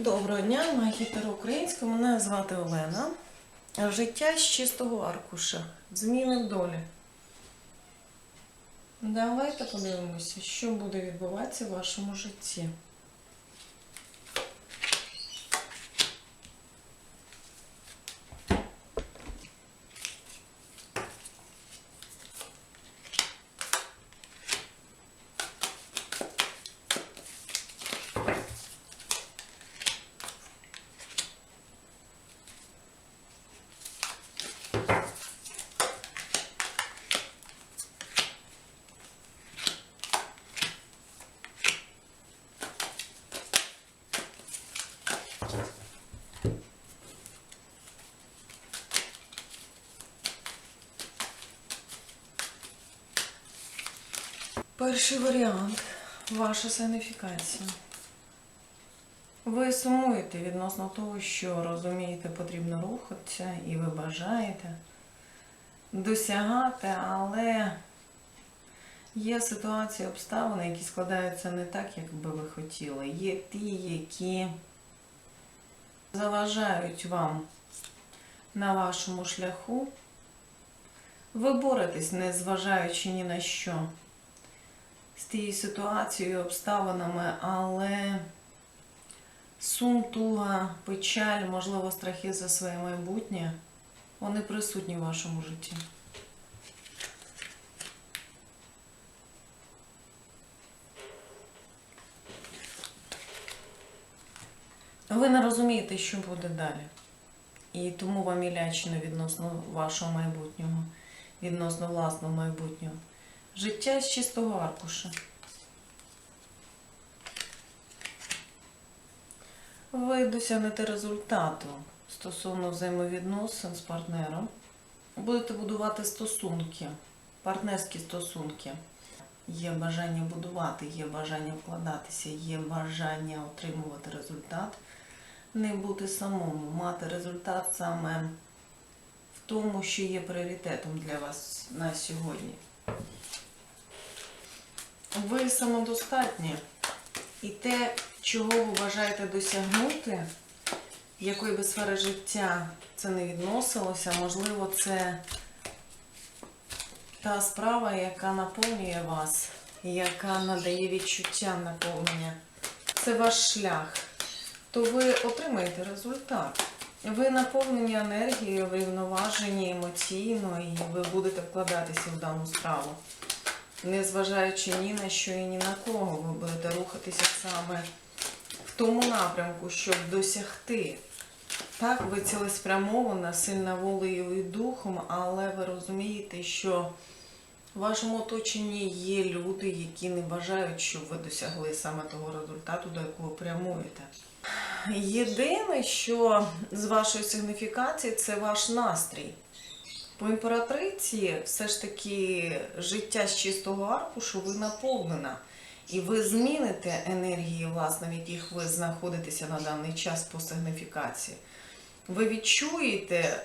Доброго дня, магітера українська. Мене звати Олена. Життя з чистого аркуша. Зміни в долі. Давайте подивимося, що буде відбуватися в вашому житті. Перший варіант ваша санифікація. Ви сумуєте відносно того, що розумієте, потрібно рухатися, і ви бажаєте досягати, але є ситуації, обставини, які складаються не так, як би ви хотіли. Є ті, які заважають вам на вашому шляху. Ви боретесь, не зважаючи ні на що з тією ситуацією, обставинами, але сум, туга, печаль, можливо, страхи за своє майбутнє, вони присутні в вашому житті. Ви не розумієте, що буде далі. І тому вам і лячно відносно вашого майбутнього, відносно власного майбутнього. Життя з чистого аркуша. Ви досягнете результату стосовно взаємовідносин з партнером. Будете будувати стосунки, партнерські стосунки. Є бажання будувати, є бажання вкладатися, є бажання отримувати результат. Не бути самому, мати результат саме в тому, що є пріоритетом для вас на сьогодні. Ви самодостатні. І те, чого ви бажаєте досягнути, якої би сфери життя це не відносилося, можливо, це та справа, яка наповнює вас, яка надає відчуття наповнення. Це ваш шлях. То ви отримаєте результат. Ви наповнені енергією, врівноважені емоційно, і ви будете вкладатися в дану справу незважаючи ні на що і ні на кого, ви будете рухатися саме в тому напрямку, щоб досягти. Так, ви цілеспрямована, сильна волею і духом, але ви розумієте, що в вашому оточенні є люди, які не бажають, щоб ви досягли саме того результату, до якого прямуєте. Єдине, що з вашої сигніфікації, це ваш настрій. По імператриці все ж таки життя з чистого аркушу ви наповнена. І ви зміните енергії, власне, в яких ви знаходитеся на даний час по сигніфікації. Ви відчуєте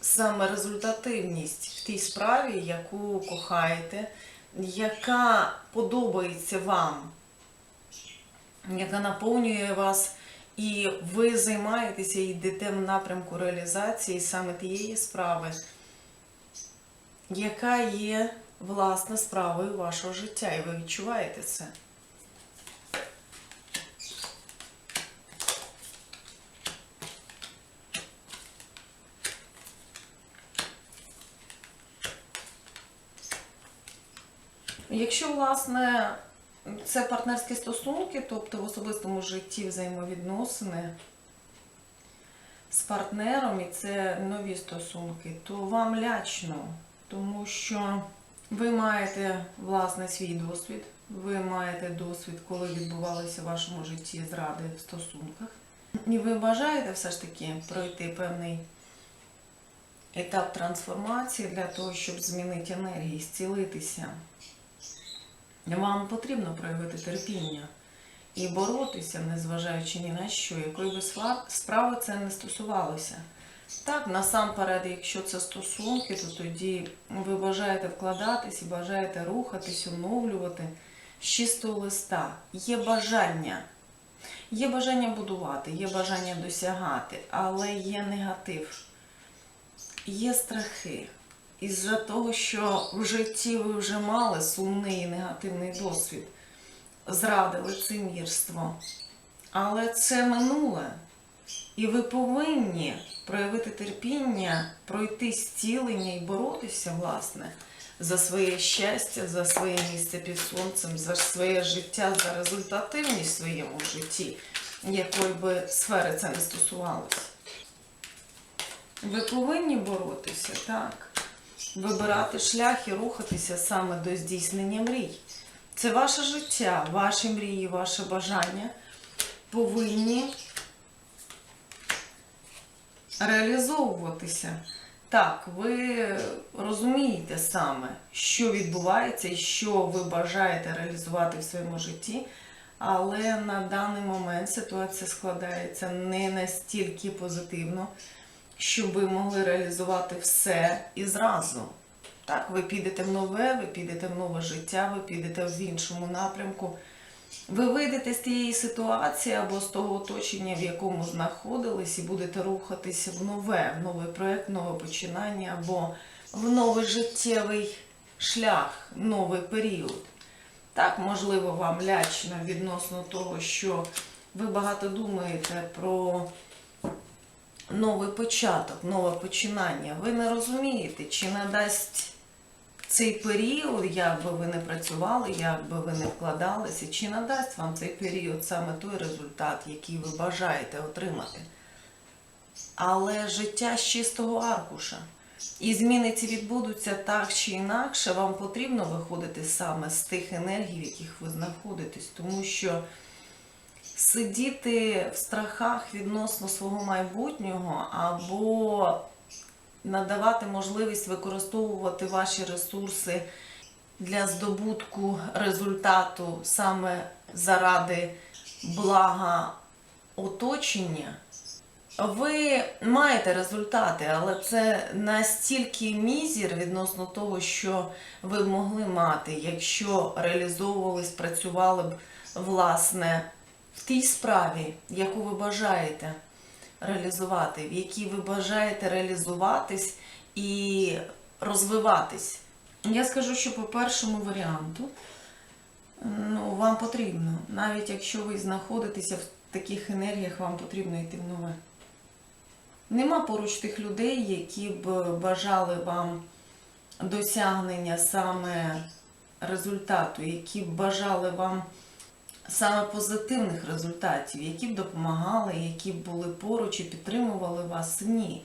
саме результативність в тій справі, яку кохаєте, яка подобається вам, яка наповнює вас і ви займаєтеся і йдете в напрямку реалізації саме тієї справи, яка є власне справою вашого життя, і ви відчуваєте це. Якщо, власне, це партнерські стосунки, тобто в особистому житті взаємовідносини з партнером, і це нові стосунки, то вам лячно, тому що ви маєте власне свій досвід, ви маєте досвід, коли відбувалися в вашому житті зради в стосунках. І ви бажаєте все ж таки пройти певний етап трансформації для того, щоб змінити енергії, зцілитися. Вам потрібно проявити терпіння і боротися, незважаючи ні на що, якої би справи це не стосувалося. Так, насамперед, якщо це стосунки, то тоді ви бажаєте вкладатись і бажаєте рухатись, оновлювати з чистого листа. Є бажання. Є бажання будувати, є бажання досягати, але є негатив, є страхи. Із-за того, що в житті ви вже мали сумний і негативний досвід, зради, лицемірство. Але це минуле. І ви повинні проявити терпіння, пройти зцілення і боротися, власне, за своє щастя, за своє місце під сонцем, за своє життя, за результативність в своєму житті, якої би сфери це не стосувалося. Ви повинні боротися, так. Вибирати шлях і рухатися саме до здійснення мрій. Це ваше життя, ваші мрії, ваше бажання повинні реалізовуватися. Так, ви розумієте саме, що відбувається і що ви бажаєте реалізувати в своєму житті, але на даний момент ситуація складається не настільки позитивно, щоб ви могли реалізувати все і зразу. Так, ви підете в нове, ви підете в нове життя, ви підете в іншому напрямку. Ви вийдете з тієї ситуації або з того оточення, в якому знаходились, і будете рухатися в нове, в новий проєкт, нове починання або в новий життєвий шлях, новий період. Так, можливо, вам лячно відносно того, що ви багато думаєте про новий початок, нове починання. Ви не розумієте, чи надасть цей період, як би ви не працювали, як би ви не вкладалися, чи надасть вам цей період саме той результат, який ви бажаєте отримати. Але життя з чистого аркуша. І зміни ці відбудуться так чи інакше, вам потрібно виходити саме з тих енергій, в яких ви знаходитесь, тому що сидіти в страхах відносно свого майбутнього або надавати можливість використовувати ваші ресурси для здобутку результату саме заради блага оточення. Ви маєте результати, але це настільки мізір відносно того, що ви могли мати, якщо реалізовувались, працювали б власне в тій справі, яку ви бажаєте реалізувати, в якій ви бажаєте реалізуватись і розвиватись. Я скажу, що по першому варіанту ну, вам потрібно, навіть якщо ви знаходитеся в таких енергіях, вам потрібно йти в нове. Нема поруч тих людей, які б бажали вам досягнення саме результату, які б бажали вам саме позитивних результатів, які б допомагали, які б були поруч і підтримували вас. Ні.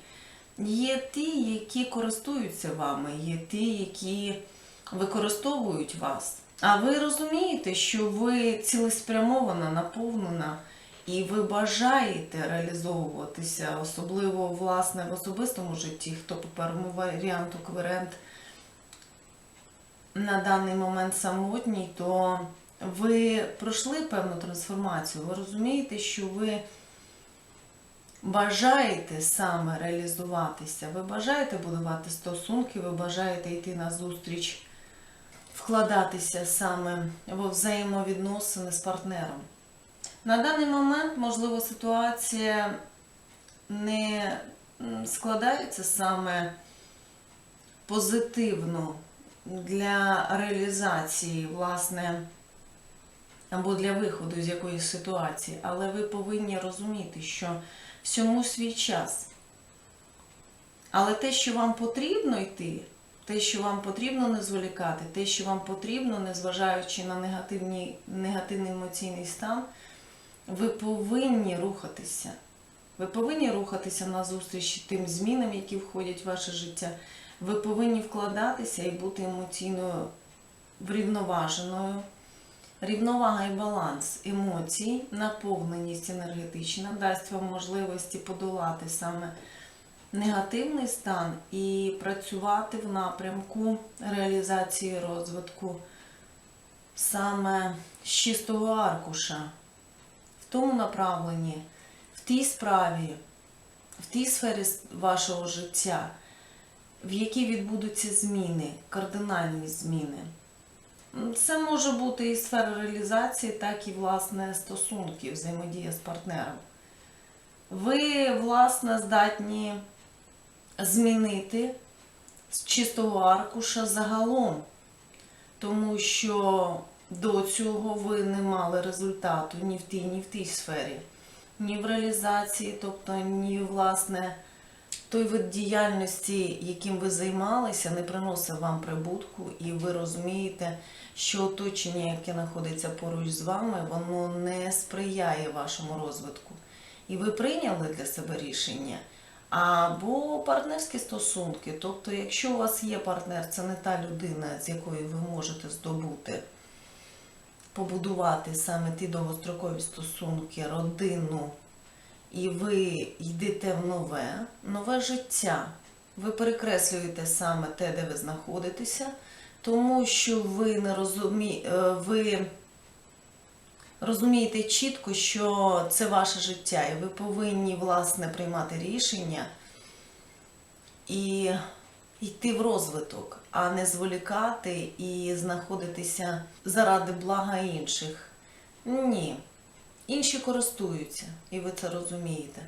Є ті, які користуються вами, є ті, які використовують вас. А ви розумієте, що ви цілеспрямована, наповнена, і ви бажаєте реалізовуватися, особливо власне в особистому житті, хто по першому варіанту кверент на даний момент самотній, то ви пройшли певну трансформацію, ви розумієте, що ви бажаєте саме реалізуватися, ви бажаєте будувати стосунки, ви бажаєте йти на зустріч, вкладатися саме в взаємовідносини з партнером. На даний момент, можливо, ситуація не складається саме позитивно для реалізації, власне, або для виходу з якоїсь ситуації, але ви повинні розуміти, що всьому свій час. Але те, що вам потрібно йти, те, що вам потрібно не зволікати, те, що вам потрібно, незважаючи на негативний, негативний емоційний стан, ви повинні рухатися. Ви повинні рухатися назустріч тим змінам, які входять в ваше життя. Ви повинні вкладатися і бути емоційно врівноваженою. Рівновага і баланс емоцій, наповненість енергетична дасть вам можливості подолати саме негативний стан і працювати в напрямку реалізації розвитку саме з чистого аркуша, в тому направленні, в тій справі, в тій сфері вашого життя, в якій відбудуться зміни, кардинальні зміни. Це може бути і сфера реалізації, так і власне стосунки, взаємодія з партнером. Ви, власне, здатні змінити з чистого аркуша загалом, тому що до цього ви не мали результату ні в тій, ні в тій сфері, ні в реалізації, тобто ні, власне, той вид діяльності, яким ви займалися, не приносив вам прибутку, і ви розумієте, що оточення, яке знаходиться поруч з вами, воно не сприяє вашому розвитку. І ви прийняли для себе рішення. Або партнерські стосунки. Тобто, якщо у вас є партнер, це не та людина, з якою ви можете здобути, побудувати саме ті довгострокові стосунки, родину, і ви йдете в нове, нове життя. Ви перекреслюєте саме те, де ви знаходитеся, тому що ви не розумі... е, ви розумієте чітко, що це ваше життя, і ви повинні власне приймати рішення і йти в розвиток, а не зволікати і знаходитися заради блага інших. Ні. Інші користуються, і ви це розумієте.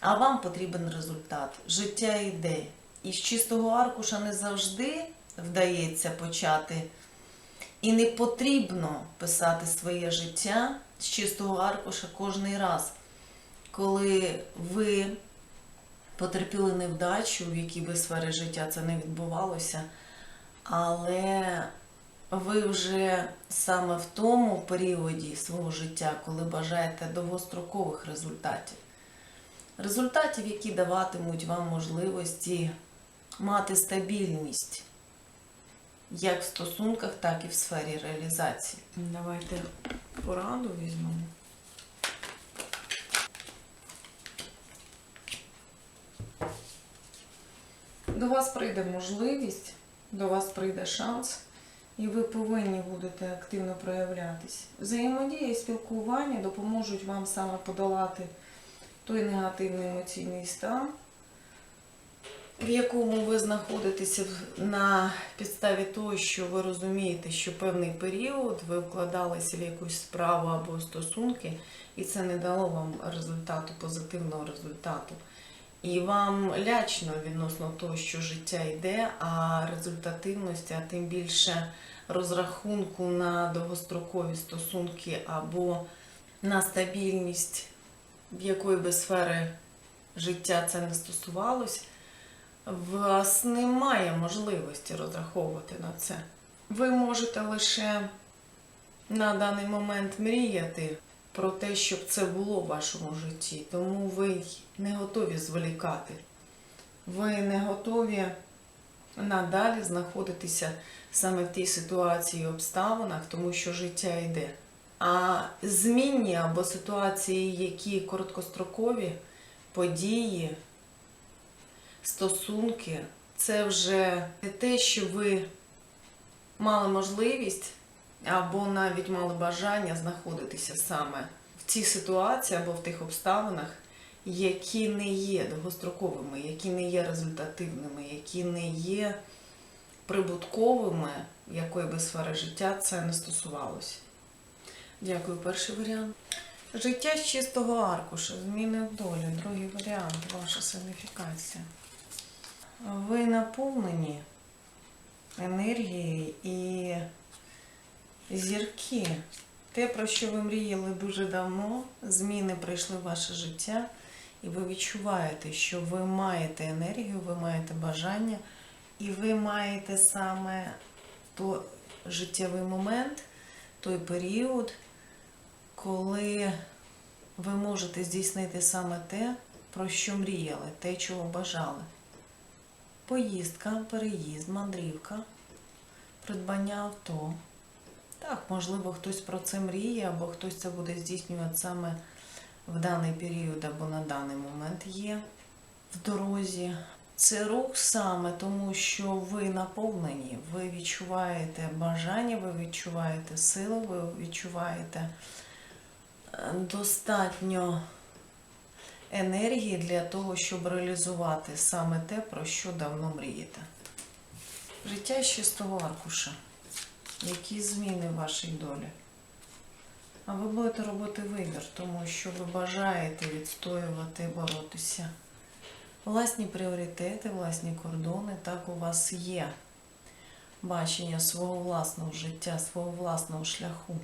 А вам потрібен результат. Життя йде. І з чистого аркуша не завжди вдається почати. І не потрібно писати своє життя з чистого аркуша кожний раз, коли ви потерпіли невдачу, в якій би сфері життя це не відбувалося, але ви вже саме в тому періоді свого життя, коли бажаєте довгострокових результатів. Результатів, які даватимуть вам можливості мати стабільність як в стосунках, так і в сфері реалізації. Давайте пораду візьмемо. До вас прийде можливість, до вас прийде шанс, і ви повинні будете активно проявлятись. Взаємодія і спілкування допоможуть вам саме подолати той негативний емоційний стан, в якому ви знаходитеся на підставі того, що ви розумієте, що певний період ви вкладалися в якусь справу або стосунки, і це не дало вам результату, позитивного результату. І вам лячно відносно того, що життя йде, а результативності, а тим більше розрахунку на довгострокові стосунки або на стабільність, в якої би сфери життя це не стосувалось, вас немає можливості розраховувати на це. Ви можете лише на даний момент мріяти про те, щоб це було в вашому житті. Тому ви не готові зволікати. Ви не готові надалі знаходитися саме в тій ситуації і обставинах, тому що життя йде. А змінні або ситуації, які короткострокові, події, стосунки, це вже не те, що ви мали можливість або навіть мали бажання знаходитися саме в цій ситуації або в тих обставинах, які не є довгостроковими, які не є результативними, які не є прибутковими, якої би сфери життя це не стосувалося. Дякую, перший варіант. Життя з чистого аркуша, зміни в долі. Другий варіант, ваша сигніфікація. Ви наповнені енергією і зірки. Те, про що ви мріяли дуже давно, зміни прийшли в ваше життя, і ви відчуваєте, що ви маєте енергію, ви маєте бажання, і ви маєте саме той життєвий момент, той період, коли ви можете здійснити саме те, про що мріяли, те, чого бажали. Поїздка, переїзд, мандрівка, придбання авто. Так, можливо, хтось про це мріє, або хтось це буде здійснювати саме в даний період або на даний момент є в дорозі. Це рух саме тому, що ви наповнені, ви відчуваєте бажання, ви відчуваєте силу, ви відчуваєте е, достатньо енергії для того, щоб реалізувати саме те, про що давно мрієте. Життя з чистого аркуша. Які зміни в вашій долі? А ви будете робити вибір, тому що ви бажаєте відстоювати, боротися. Власні пріоритети, власні кордони, так у вас є бачення свого власного життя, свого власного шляху.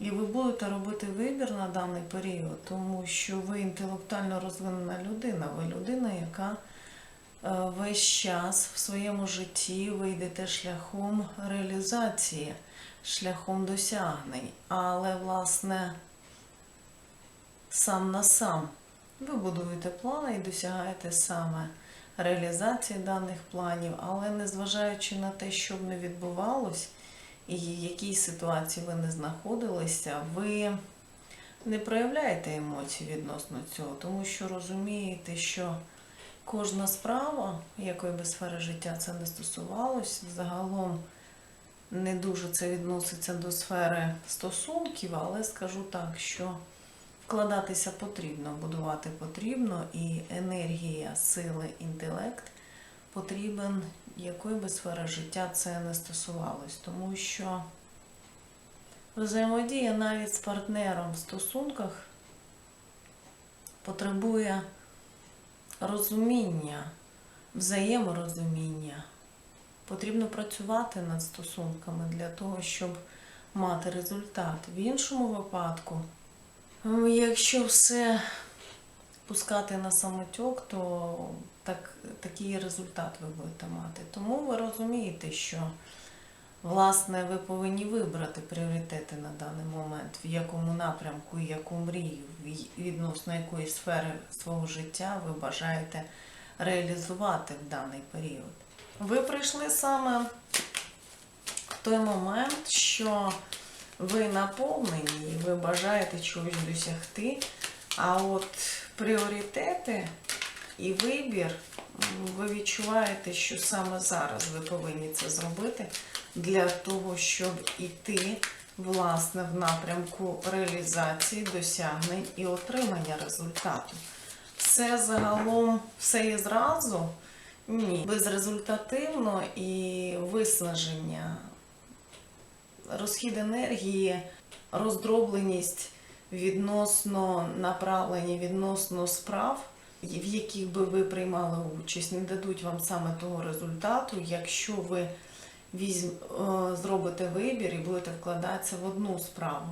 І ви будете робити вибір на даний період, тому що ви інтелектуально розвинена людина, ви людина, яка весь час в своєму житті ви йдете шляхом реалізації, шляхом досягнень. Але, власне, сам на сам ви будуєте плани і досягаєте саме реалізації даних планів, але незважаючи на те, що б не відбувалось, і в якій ситуації ви не знаходилися, ви не проявляєте емоцій відносно цього, тому що розумієте, що кожна справа, якої би сфери життя це не стосувалось, загалом не дуже це відноситься до сфери стосунків, але скажу так, що вкладатися потрібно, будувати потрібно, і енергія, сили, інтелект потрібен, якої би сфери життя це не стосувалось, тому що взаємодія навіть з партнером в стосунках потребує розуміння, взаєморозуміння. Потрібно працювати над стосунками для того, щоб мати результат. В іншому випадку, якщо все пускати на самотьок, то так, такий результат ви будете мати. Тому ви розумієте, що власне ви повинні вибрати пріоритети на даний момент, в якому напрямку, яку мрію, відносно якої сфери свого життя ви бажаєте реалізувати в даний період. Ви прийшли саме в той момент, що ви наповнені і ви бажаєте чогось досягти, а от пріоритети і вибір, ви відчуваєте, що саме зараз ви повинні це зробити для того, щоб іти власне в напрямку реалізації, досягнень і отримання результату. Все загалом, все і зразу. Ні, безрезультативно і виснаження, розхід енергії, роздробленість відносно направлення, відносно справ, в яких би ви приймали участь, не дадуть вам саме того результату, якщо ви візьм, е, зробите вибір і будете вкладатися в одну справу,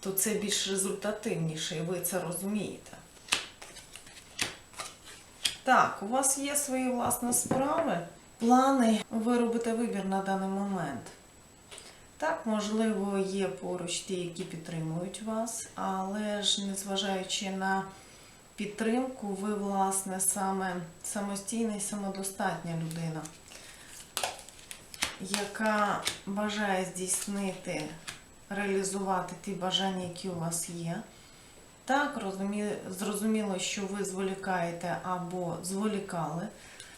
то це більш результативніше, і ви це розумієте. Так, у вас є свої власні справи, плани, ви робите вибір на даний момент. Так, можливо, є поруч ті, які підтримують вас, але ж незважаючи на підтримку, ви, власне, саме самостійна і самодостатня людина, яка бажає здійснити, реалізувати ті бажання, які у вас є. Так, зрозуміло, що ви зволікаєте або зволікали,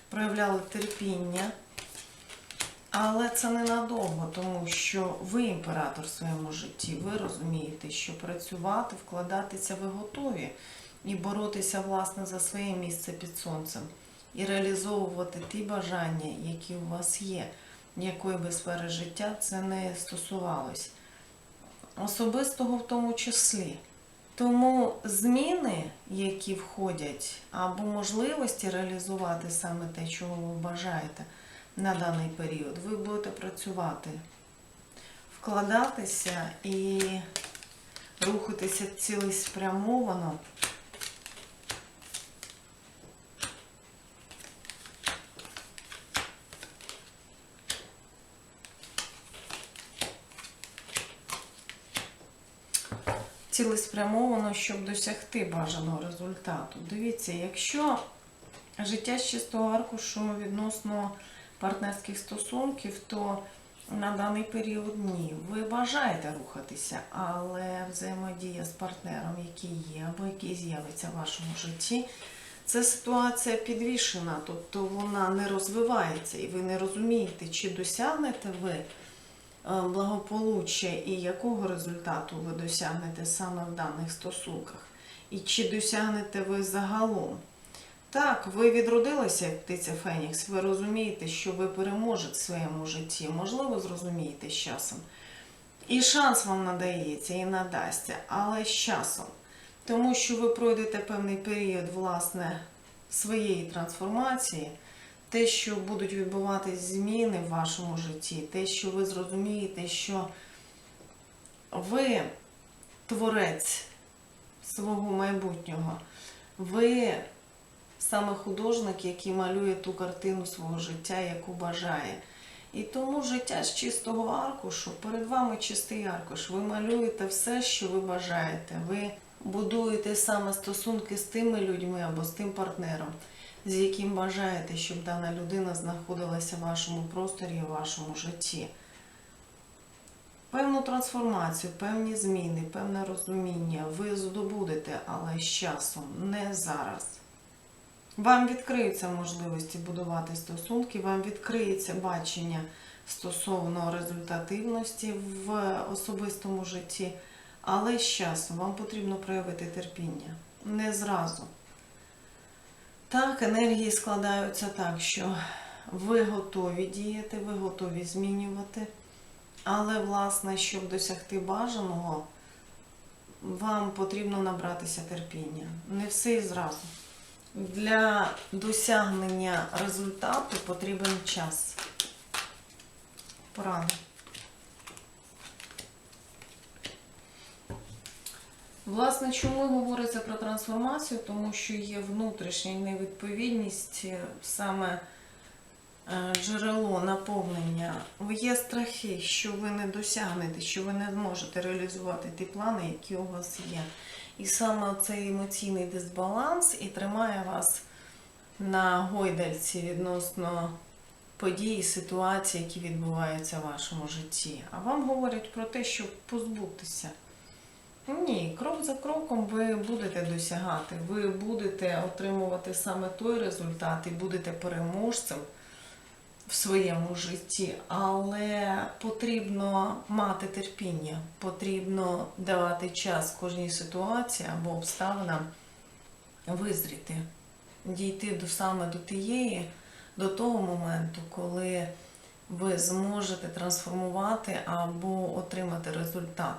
проявляли терпіння, але це ненадовго, тому що ви імператор в своєму житті. Ви розумієте, що працювати, вкладатися ви готові і боротися власне за своє місце під сонцем, і реалізовувати ті бажання, які у вас є, якої би сфери життя це не стосувалось. Особистого в тому числі. Тому зміни, які входять, або можливості реалізувати саме те, чого ви бажаєте на даний період, ви будете працювати, вкладатися і рухатися цілеспрямовано. Цілеспрямовано, щоб досягти бажаного результату. Дивіться, якщо життя з чистого аркушу відносно партнерських стосунків, то на даний період ні. Ви бажаєте рухатися, але взаємодія з партнером, який є, або який з'явиться в вашому житті, це ситуація підвішена, тобто вона не розвивається, і ви не розумієте, чи досягнете ви благополуччя і якого результату ви досягнете саме в даних стосунках, і чи досягнете ви загалом. Так, ви відродилися як птиця Фенікс. Ви розумієте, що ви переможете в своєму житті. Можливо, зрозумієте з часом. І шанс вам надається і надасться, але з часом. Тому що ви пройдете певний період, власне, своєї трансформації, те, що будуть відбуватись зміни в вашому житті, те, що ви зрозумієте, що ви творець свого майбутнього, ви саме художник, який малює ту картину свого життя, яку бажає. І тому життя з чистого аркушу, перед вами чистий аркуш. Ви малюєте все, що ви бажаєте. Ви будуєте саме стосунки з тими людьми або з тим партнером, з яким бажаєте, щоб дана людина знаходилася в вашому просторі і в вашому житті. Певну трансформацію, певні зміни, певне розуміння ви здобудете, але з часом, не зараз. Вам відкриються можливості будувати стосунки, вам відкриється бачення стосовно результативності в особистому житті, але з часом вам потрібно проявити терпіння. Не зразу. Так, енергії складаються так, що ви готові діяти, ви готові змінювати. Але, власне, щоб досягти бажаного, вам потрібно набратися терпіння. Не все і зразу. Для досягнення результату потрібен час. Порада. Власне, чому говориться про трансформацію? Тому що є внутрішня невідповідність е, саме е, джерело наповнення. Є страхи, що ви не досягнете, що ви не зможете реалізувати ті плани, які у вас є. І саме цей емоційний дисбаланс і тримає вас на гойдальці відносно подій, ситуацій, які відбуваються в вашому житті. А вам говорять про те, щоб позбутися. Ні, крок за кроком ви будете досягати, ви будете отримувати саме той результат і будете переможцем в своєму житті, але потрібно мати терпіння, потрібно давати час кожній ситуації або обставинам визріти, дійти до саме до тієї, до того моменту, коли ви зможете трансформувати або отримати результат.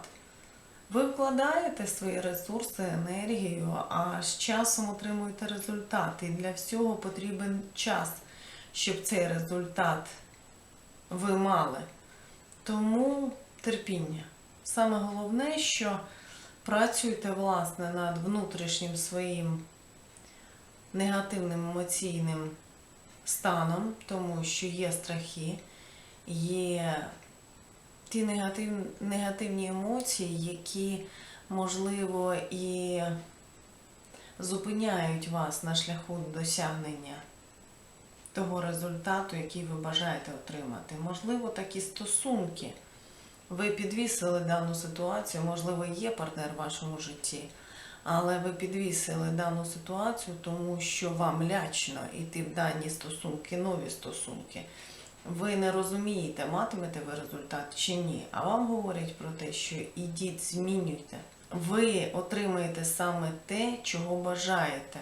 Ви вкладаєте свої ресурси, енергію, а з часом отримуєте результат. І для всього потрібен час, щоб цей результат ви мали. Тому терпіння. Саме головне, що працюйте власне над внутрішнім своїм негативним емоційним станом, тому що є страхи, є ті негатив, негативні емоції, які, можливо, і зупиняють вас на шляху досягнення того результату, який ви бажаєте отримати. Можливо, такі стосунки. Ви підвісили дану ситуацію, можливо, є партнер в вашому житті, але ви підвісили дану ситуацію, тому що вам лячно йти в дані стосунки, нові стосунки ви не розумієте, матимете ви результат чи ні. А вам говорять про те, що ідіть, змінюйте. Ви отримаєте саме те, чого бажаєте.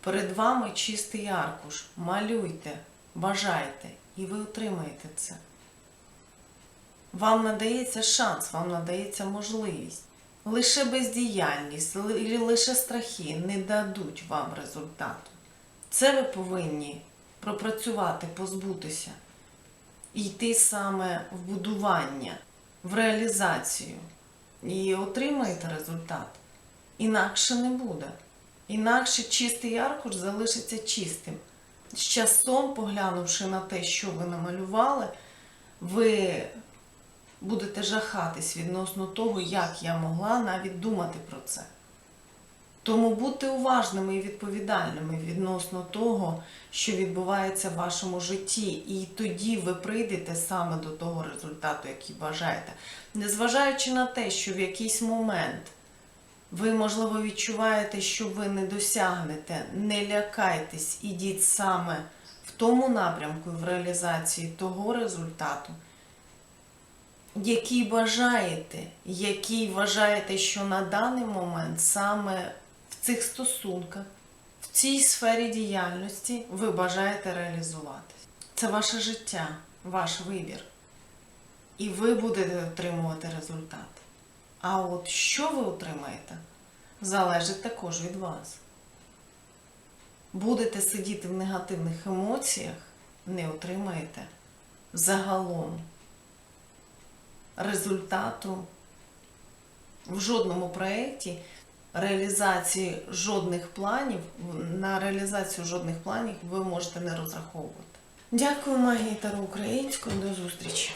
Перед вами чистий аркуш. Малюйте, бажайте, і ви отримаєте це. Вам надається шанс, вам надається можливість. Лише бездіяльність, лише страхи не дадуть вам результату. Це ви повинні пропрацювати, позбутися, і йти саме в будування, в реалізацію. І отримаєте результат. Інакше не буде. Інакше чистий аркуш залишиться чистим. З часом, поглянувши на те, що ви намалювали, ви будете жахатись відносно того, як я могла навіть думати про це. Тому будьте уважними і відповідальними відносно того, що відбувається в вашому житті, і тоді ви прийдете саме до того результату, який бажаєте. Незважаючи на те, що в якийсь момент ви, можливо, відчуваєте, що ви не досягнете, не лякайтесь, ідіть саме в тому напрямку в реалізації того результату, який бажаєте, який вважаєте, що на даний момент саме цих стосунках, в цій сфері діяльності ви бажаєте реалізуватись. Це ваше життя, ваш вибір. І ви будете отримувати результат. А от що ви отримаєте, залежить також від вас. Будете сидіти в негативних емоціях, не отримаєте загалом результату в жодному проєкті реалізації жодних планів, на реалізацію жодних планів ви можете не розраховувати. Дякую, магії Таро Української. До зустрічі!